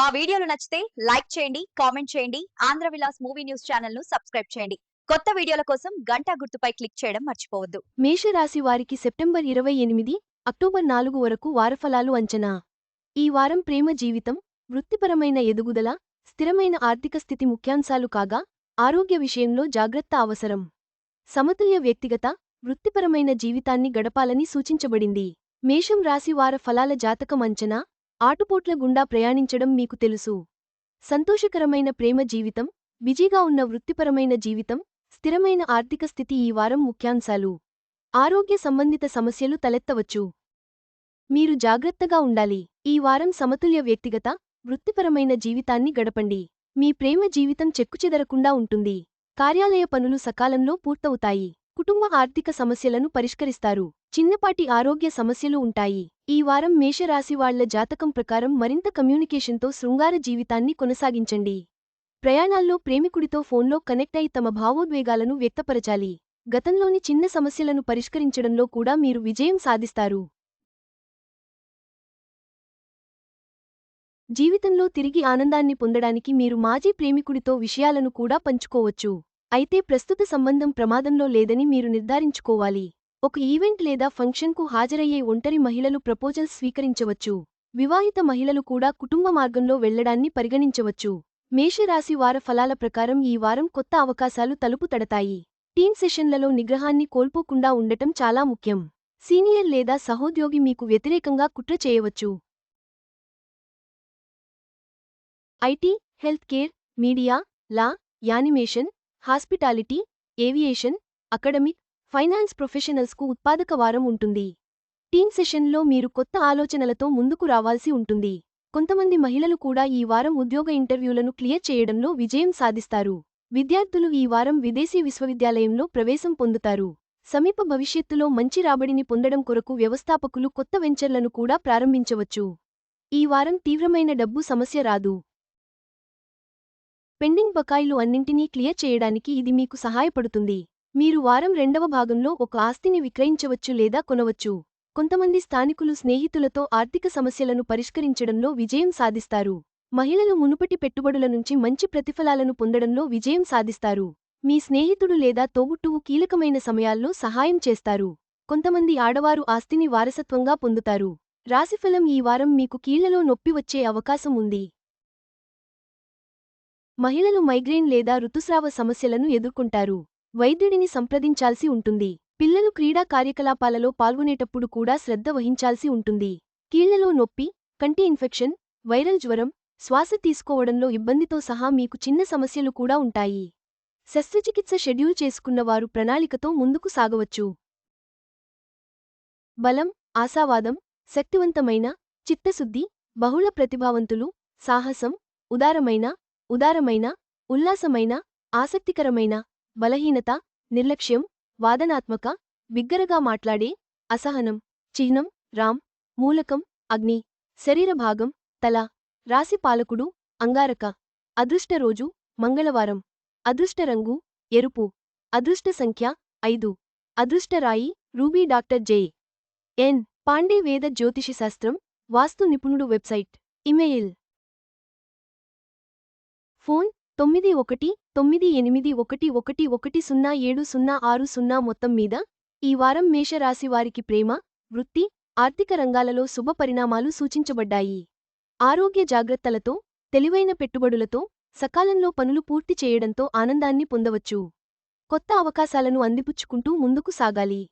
మా వీడియోలు నచ్చితే లైక్ చేయండి కామెంట్ చేయండి ఆంధ్ర విలాస్ మూవీ న్యూస్ ఛానల్ను సబ్స్క్రైబ్ చేయండి. కొత్త వీడియోల కోసం గంట గుర్తుపై క్లిక్ చేయడం మర్చిపోవద్దు. మేషరాశి వారికి సెప్టెంబర్ ఇరవై ఎనిమిది అక్టోబర్ నాలుగు వరకు వారఫలాలు అంచనా. ఈ వారం ప్రేమ జీవితం వృత్తిపరమైన ఎదుగుదల స్థిరమైన ఆర్థిక స్థితి ముఖ్యాంశాలు కాగా ఆరోగ్య విషయంలో జాగ్రత్త అవసరం. సమతుల్య వ్యక్తిగత వృత్తిపరమైన జీవితాన్ని గడపాలని సూచించబడింది. మేషం రాశివార ఫలాల జాతకం అంచనా ఆటుపోట్ల గుండా ప్రయాణించడం మీకు తెలుసు. సంతోషకరమైన ప్రేమ జీవితం బిజీగా ఉన్న వృత్తిపరమైన జీవితం స్థిరమైన ఆర్థిక స్థితి ఈ వారం ముఖ్యాంశాలు. ఆరోగ్య సంబంధిత సమస్యలు తలెత్తవచ్చు. మీరు జాగ్రత్తగా ఉండాలి. ఈ వారం సమతుల్య వ్యక్తిగత వృత్తిపరమైన జీవితాన్ని గడపండి. మీ ప్రేమ జీవితం చెక్కుచెదరకుండా ఉంటుంది. కార్యాలయ పనులు సకాలంలో పూర్తవుతాయి. కుటుంబ ఆర్థిక సమస్యలను పరిష్కరిస్తారు. చిన్నపాటి ఆరోగ్య సమస్యలు ఉంటాయి. ఈ వారం మేషరాశి వాళ్ళ జాతకం ప్రకారం మరింత కమ్యూనికేషన్తో శృంగార జీవితాన్ని కొనసాగించండి. ప్రయాణాల్లో ప్రేమికుడితో ఫోన్లో కనెక్ట్ అయి తమ భావోద్వేగాలను వ్యక్తపరచాలి. గతంలోని చిన్న సమస్యలను పరిష్కరించడంలో కూడా మీరు విజయం సాధిస్తారు. జీవితంలో తిరిగి ఆనందాన్ని పొందడానికి మీరు మాజీ ప్రేమికుడితో విషయాలను కూడా పంచుకోవచ్చు. అయితే ప్రస్తుత సంబంధం ప్రమాదంలో లేదని మీరు నిర్ధారించుకోవాలి. ఒక ఈవెంట్ లేదా ఫంక్షన్కు హాజరయ్యే ఒంటరి మహిళలు ప్రపోజల్స్ స్వీకరించవచ్చు. వివాహిత మహిళలు కూడా కుటుంబ మార్గంలో వెళ్ళడాన్ని పరిగణించవచ్చు. మేషరాశి వార ఫలాల ప్రకారం ఈ వారం కొత్త అవకాశాలు తలుపు తడతాయి. టీమ్ సెషన్లలో నిగ్రహాన్ని కోల్పోకుండా ఉండటం చాలా ముఖ్యం. సీనియర్ లేదా సహోద్యోగి మీకు వ్యతిరేకంగా కుట్ర చేయవచ్చు. IT health care media law animation hospitality aviation academic finance ప్రొఫెషనల్స్కు ఉత్పాదక వారం ఉంటుంది. టీమ్ సెషన్లో మీరు కొత్త ఆలోచనలతో ముందుకు రావాల్సి ఉంటుంది. కొంతమంది మహిళలు కూడా ఈ వారం ఉద్యోగ ఇంటర్వ్యూలను క్లియర్ చేయడంలో విజయం సాధిస్తారు. విద్యార్థులు ఈ వారం విదేశీ విశ్వవిద్యాలయంలో ప్రవేశం పొందుతారు. సమీప భవిష్యత్తులో మంచి రాబడిని పొందడం కొరకు వ్యవస్థాపకులు కొత్త వెంచర్లను కూడా ప్రారంభించవచ్చు. ఈ వారం తీవ్రమైన డబ్బు సమస్య రాదు. పెండింగ్ బకాయిలు అన్నింటినీ క్లియర్ చేయడానికి ఇది మీకు సహాయపడుతుంది. మీరు వారం రెండవ భాగంలో ఒక ఆస్తిని విక్రయించవచ్చు లేదా కొనవచ్చు. కొంతమంది స్థానికులు స్నేహితులతో ఆర్థిక సమస్యలను పరిష్కరించడంలో విజయం సాధిస్తారు. మహిళలు మునుపటి పెట్టుబడుల నుంచి మంచి ప్రతిఫలాలను పొందడంలో విజయం సాధిస్తారు. మీ స్నేహితుడు లేదా తోబుట్టువు కీలకమైన సమయాల్లో సహాయం చేస్తారు. కొంతమంది ఆడవారు ఆస్తిని వారసత్వంగా పొందుతారు. రాశిఫలం ఈ వారం మీకు కీళ్ళలో నొప్పి వచ్చే అవకాశం ఉంది. మహిళలు మైగ్రేన్ లేదా ఋతుస్రావ సమస్యలను ఎదుర్కొంటారు. వైద్యుడిని సంప్రదించాల్సి ఉంటుంది. పిల్లలు క్రీడా కార్యకలాపాలలో పాల్గొనేటప్పుడు కూడా శ్రద్ధ వహించాల్సి ఉంటుంది. కీళ్ళలో నొప్పి కంటి ఇన్ఫెక్షన్ వైరల్ జ్వరం శ్వాస తీసుకోవడంలో ఇబ్బందితో సహా మీకు చిన్న సమస్యలు కూడా ఉంటాయి. శస్త్రచికిత్స షెడ్యూల్ చేసుకున్నవారు ప్రణాళికతో ముందుకు సాగవచ్చు. బలం ఆశావాదం శక్తివంతమైన చిత్తశుద్ధి బహుళ ప్రతిభావంతులు సాహసం ఉదారమైన ఉదారమైన ఉల్లాసమైన ఆసక్తికరమైన బలహీనత నిర్లక్ష్యం వాదనాత్మక బిగ్గరగా మాట్లాడే అసహనం చిహ్నం రామ్ మూలకం అగ్ని శరీర భాగం తల రాశి పాలకుడు అంగారక అదృష్ట రోజు మంగళవారం అదృష్ట రంగు ఎరుపు అదృష్ట సంఖ్య ఐదు అదృష్టరాయి ruby doctor J. N. Pandey వేద జ్యోతిషశాస్త్రం వాస్తు నిపుణుడు వెబ్సైట్ ఇమెయిల్. ఫోన్ తొమ్మిది ఒకటి తొమ్మిది ఎనిమిది ఒకటి ఒకటి ఒకటి సున్నా ఏడు సున్నా ఆరు సున్నా మొత్తం మీద ఈ వారం మేషరాశి వారికి ప్రేమ వృత్తి ఆర్థిక రంగాలలో శుభ పరిణామాలు సూచించబడ్డాయి. ఆరోగ్య జాగ్రత్తలతో తెలివైన పెట్టుబడులతో సకాలంలో పనులు పూర్తి చేయడంతో ఆనందాన్ని పొందవచ్చు. కొత్త అవకాశాలను అందిపుచ్చుకుంటూ ముందుకు సాగాలి.